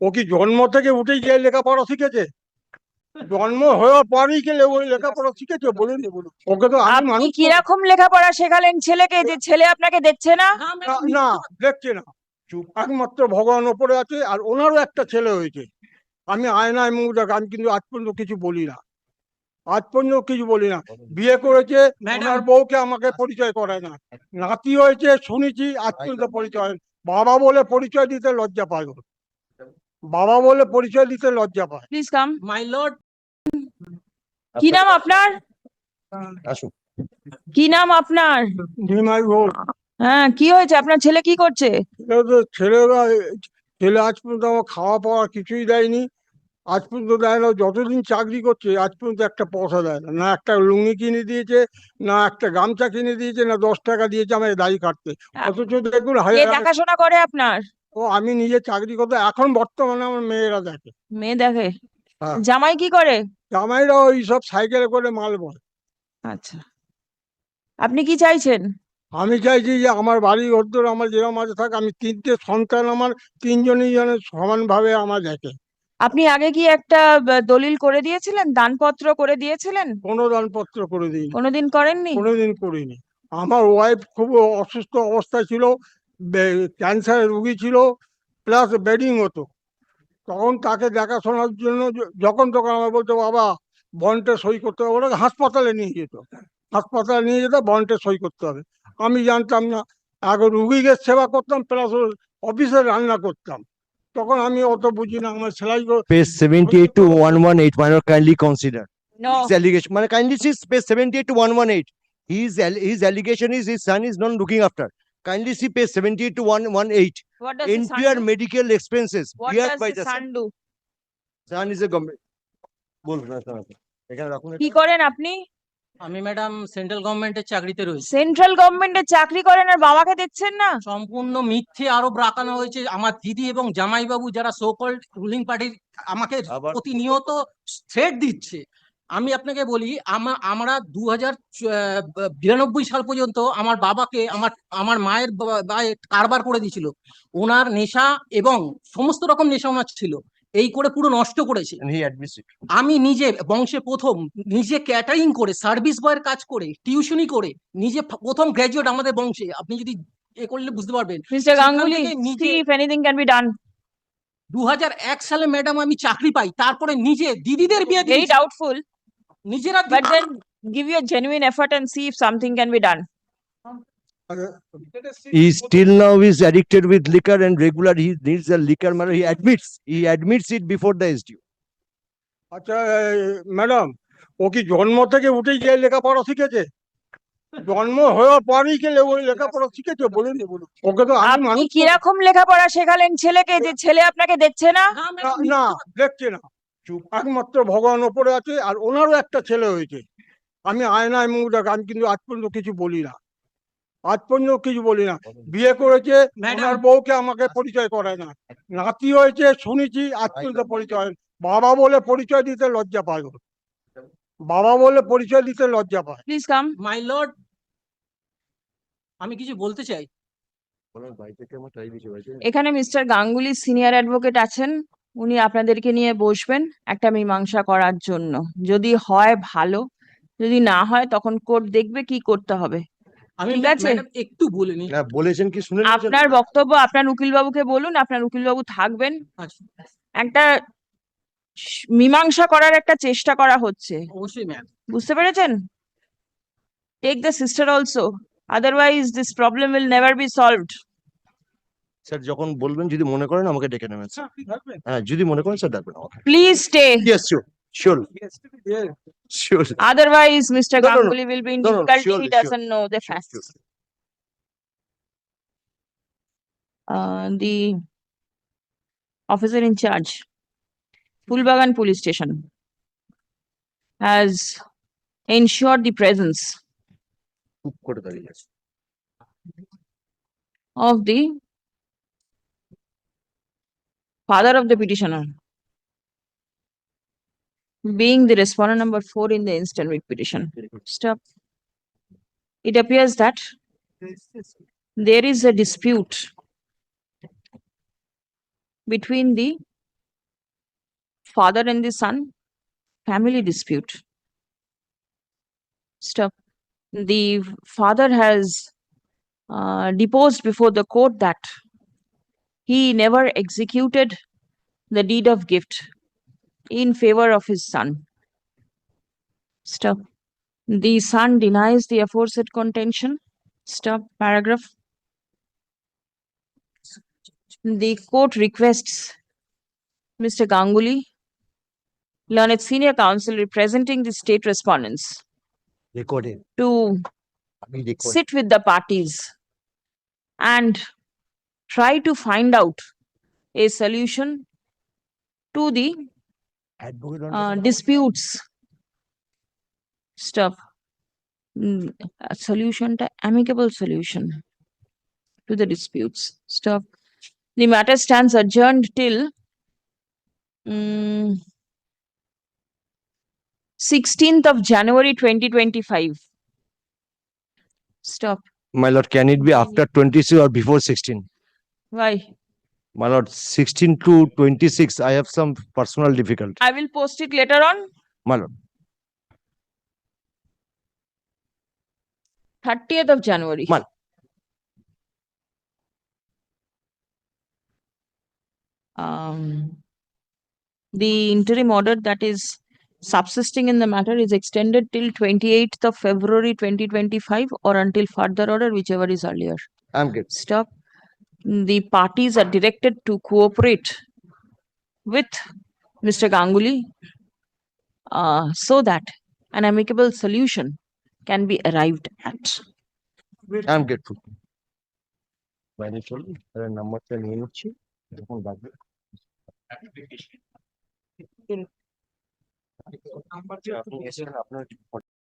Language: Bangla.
ও কি জন্ম থেকে উঠেই গিয়ে লেখাপড়া শিখেছে? জন্ম হওয়ার পরই গেলে ওই লেখাপড়া শিখেছে? বলুন। ওকে তো আমি আপনি মানুষ কীরকম লেখাপড়া শেখালেন? ছেলেকে যে ছেলে আপনাকে দেখছে না? না, দেখছে না। চুপ। একমাত্র ভগবান ওপরে আছে আর ওনারও একটা ছেলে হয়েছে। আমি আয়নায় মুখ দেখ আমি কিন্তু আজ পর্যন্ত কিছু বলি না। আজ পর্যন্ত কিছু বলি না। বিয়ে করেছে ওনার বউকে আমাকে পরিচয় করায় না। নাতি হয়েছে শুনেছি আজ পর্যন্ত পরিচয় বাবা বলে পরিচয় দিতে লজ্জা পায়। বাবা বলে পরিচয় দিতে লজ্জা পায়। প্লিজ কাম মাই লর্ড কি নাম আপনার? আসুন। কি নাম আপনার? নিমাই ঘোষ। হ্যাঁ কি হয়েছে? আপনার ছেলে কি করছে? ছেলে ছেলে আজ পর্যন্ত আমার খাওয়া পাওয়া কিছুই দেয়নি। আজ পর্যন্ত দেয় না যতদিন চাকরি করছে আজ পর্যন্ত একটা পয়সা দেয় না। না একটা লুঙ্গি কিনে দিয়েছে না একটা গামছা কিনে দিয়েছে না দশ টাকা দিয়েছে আমাকে দাড়ি কাটতে। অথচ দেখুন দেখাশোনা করে আপনার? ও আমি নিজে চাকরি করতে এখন বর্তমানে আমার মেয়েরা দেখে। মেয়ে দেখে? হ্যাঁ। জামাই কি করে? জামাইরা ওই সব সাইকেলে করে মাল বয়। আচ্ছা। আপনি কি চাইছেন? আমি চাইছি যে আমার বাড়ি ঘর আমার যেরকম আছে থাক আমি তিনটে সন্তান আমার তিনজনই যেন সমানভাবে আমার দেখে। আপনি আগে কি একটা আহ, দলিল করে দিয়েছিলেন? দানপত্র করে দিয়েছিলেন? কোনো দানপত্র করে দিই কোনোদিন করেননি? কোনোদিন করিনি। আমার ওয়াইফ খুব অসুস্থ অবস্থায় ছিল। ক্যান্সারের রুগী ছিল প্লাস বেডিং হতো। তখন তাকে দেখাশোনার জন্য যখন তখন আমার বলতো বাবা বনটে সই করতে হবে। ওরা হাসপাতালে নিয়ে যেত। হাসপাতালে নিয়ে যেত বনটে সই করতে হবে। আমি জানতাম না আগে রুগীকে সেবা করতাম প্লাস অফিসে রান্না করতাম। তখন আমি অত বুঝি না আমার সেলাই page seventy eight two one one eight minor kindly consider allegation মানে kindly see page seventy eight two one one eight his his allegation is his son is not looking after Kindly see page seventy-eight to one one eight. what does Entire do? medical expenses what does by the son. do Son is a government. কি। করেন আপনি আমি ম্যাডাম সেন্ট্রাল গভর্নমেন্টের চাকরিতে রয়েছি সেন্ট্রাল গভর্নমেন্টের চাকরি করেন আর বাবাকে দেখছেন না সম্পূর্ণ মিথ্যে আরোপ রাখানো হয়েছে আমার দিদি এবং জামাইবাবু যারা সো কল্ড রুলিং পার্টির আমাকে প্রতিনিয়ত থ্রেট দিচ্ছে আমি আপনাকে বলি আমা- আমরা দু হাজার বিরানব্বই সাল পর্যন্ত আমার বাবাকে আমার আমার মায়ের গায়ে কারবার করে দিয়েছিল। ওনার নেশা এবং সমস্ত রকম নেশা ওনার ছিল। এই করে পুরো নষ্ট করেছে. আমি নিজে বংশে প্রথম নিজে ক্যাটারিং করে সার্ভিস বয়ের কাজ করে টিউশনি করে নিজে প্রথম গ্র্যাজুয়েট আমাদের বংশে। আপনি যদি এ করলে বুঝতে পারবেন। মিস্টার সেখান গাঙ্গুলি থেকে নিজে- see if anything can be done. দু এক সালে ম্যাডাম আমি চাকরি পাই তারপরে নিজে দিদিদের বিয়ে দিয়েছি। doubtful. নিজেরা but then give your genuine effort and see if something can be done He still now is addicted with liquor and regular he needs a liquor, matter. he admits, he admits it before the SDU. আচ্ছা ম্যাডাম ও কি জন্ম থেকে উঠেই গিয়ে লেখাপড়া শিখেছে জন্ম হওয়ার পরই ওই লেখাপড়া শিখেছে বলুন ওকে তো আমি আপনি মানুষ কীরকম লেখাপড়া শেখালেন ছেলেকে যে ছেলে আপনাকে দেখছে না না দেখছে না চুপ। একমাত্র ভগবান ওপরে আছে আর ওনারও একটা ছেলে হয়েছে। আমি আয়নায় মুখ দেখ আমি কিন্তু আজ পর্যন্ত কিছু বলি না। আজ পর্যন্ত কিছু বলি না। বিয়ে করেছে ওনার বউকে আমাকে পরিচয় করায় না। নাতি হয়েছে শুনেছি আজ পর্যন্ত পরিচয় বাবা বলে পরিচয় দিতে লজ্জা পায়। বাবা বলে পরিচয় দিতে লজ্জা পায়। প্লিজ কাম মাই লর্ড আমি কিছু বলতে চাই। এখানে মিস্টার গাঙ্গুলি সিনিয়র অ্যাডভোকেট আছেন। উনি আপনাদেরকে নিয়ে বসবেন একটা মীমাংসা করার জন্য। যদি হয় ভালো যদি না হয় তখন কোর্ট দেখবে কি করতে হবে। ঠিক আছে। একটু বলে নি বলেছেন কি? শুনে আপনার বক্তব্য আপনার উকিলবাবুকে বলুন আপনার উকিলবাবু থাকবেন। আচ্ছা, একটা মীমাংসা করার একটা চেষ্টা করা হচ্ছে। অবশ্যই ম্যাম। বুঝতে পেরেছেন? Take the sister also otherwise this problem will never be solved sir যখন বলবেন যদি মনে করেন আমাকে ডেকে নেবেন হ্যাঁ যদি মনে করেন স্যার ডাকবেন আমাকে please stay yes sure sure sure will be in No, no, difficulty. He surely, sure. doesn't know the facts. Uh, officer in charge, Police Station, has ensured the presence খুব করে দাঁড়িয়ে আছে of the father of the petitioner, being the respondent number four in the instant writ petition. Stop. It appears that there is a dispute between the father and the son, family dispute. Stop. The father has uh, deposed before the court that he never executed the deed of gift in favor of his son. Stop. The son denies the aforesaid contention. Stop. Paragraph. The court requests Mr. Ganguly, learned senior counsel representing the state respondents, Recorded. to আমি record- sit with the parties and try to find out a solution to the uh, disputes. Stop. Mm, a solution, to amicable solution to the disputes. Stop. The matter stands adjourned till mm, 16th of January 2025. Stop. My lord, can it be after twenty-six or before sixteen? Why? My lord, sixteen to twenty-six, I have some personal difficulty. I will post it later on. My lord, 30th of January. Month. Um, the interim order that is subsisting in the matter is extended till 28th of February 2025 or until further order, whichever is earlier. I'm good. Stop the parties are directed to cooperate with Mr. Ganguly uh, so that an amicable solution can be arrived at. I'm grateful manager అదే